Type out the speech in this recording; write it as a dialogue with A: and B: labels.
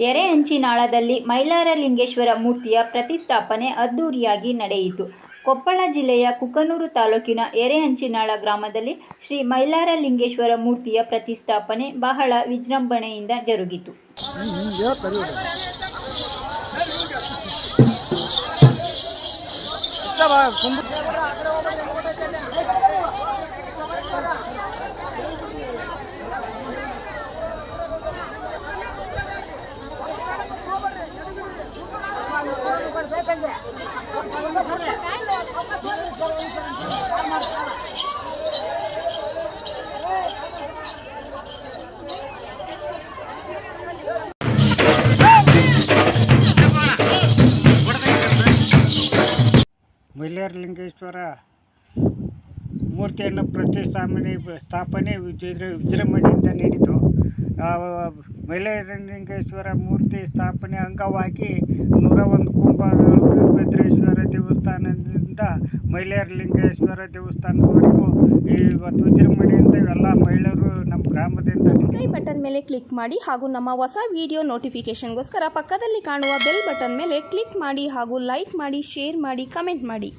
A: ಎರೆಹಂಚಿನಾಳದಲ್ಲಿ ಮೈಲಾರಲಿಂಗೇಶ್ವರ ಮೂರ್ತಿಯ ಪ್ರತಿಷ್ಠಾಪನೆ ಅದ್ಧೂರಿಯಾಗಿ ನಡೆಯಿತು. ಕೊಪ್ಪಳ ಜಿಲ್ಲೆಯ ಕುಕನೂರು ತಾಲೂಕಿನ ಎರೆಹಂಚಿನಾಳ ಗ್ರಾಮದಲ್ಲಿ ಶ್ರೀ ಮೈಲಾರಲಿಂಗೇಶ್ವರ ಮೂರ್ತಿಯ ಪ್ರತಿಷ್ಠಾಪನೆ ಬಹಳ ವಿಜೃಂಭಣೆಯಿಂದ ಜರುಗಿತು.
B: ಮೈಲಾರಲಿಂಗೇಶ್ವರ ಮೂರ್ತಿಯನ್ನು ಪ್ರತಿಷ್ಠಾಪನೆ ಸ್ಥಾಪನೆ ವಿಜಯ ವಿಜೃಂಭಣೆಯಿಂದ ನೀಡಿತು. ಮಹಿಳೆಯರ ಮೈಲಾರಲಿಂಗೇಶ್ವರ ಮೂರ್ತಿ ಸ್ಥಾಪನೆ ಅಂಗವಾಗಿ ನೂರ ಒಂದು ಕುಂಭ ಮೈಲಾರಲಿಂಗೇಶ್ವರ ದೇವಸ್ಥಾನದವರೆಗೂ ಇವತ್ತು ವಿಜೃಂಭಣೆಯಿಂದ ಎಲ್ಲ ಮಹಿಳೆಯರು ನಮ್ಮ ಗ್ರಾಮದಿಂದ
C: ಸಬ್ಸ್ಕ್ರೈಬ್ ಬಟನ್ ಮೇಲೆ ಕ್ಲಿಕ್ ಮಾಡಿ ಹಾಗೂ ನಮ್ಮ ಹೊಸ ವಿಡಿಯೋ ನೋಟಿಫಿಕೇಶನ್ಗೋಸ್ಕರ ಪಕ್ಕದಲ್ಲಿ ಕಾಣುವ ಬೆಲ್ ಬಟನ್ ಮೇಲೆ ಕ್ಲಿಕ್ ಮಾಡಿ ಹಾಗೂ ಲೈಕ್ ಮಾಡಿ ಶೇರ್ ಮಾಡಿ ಕಮೆಂಟ್ ಮಾಡಿ.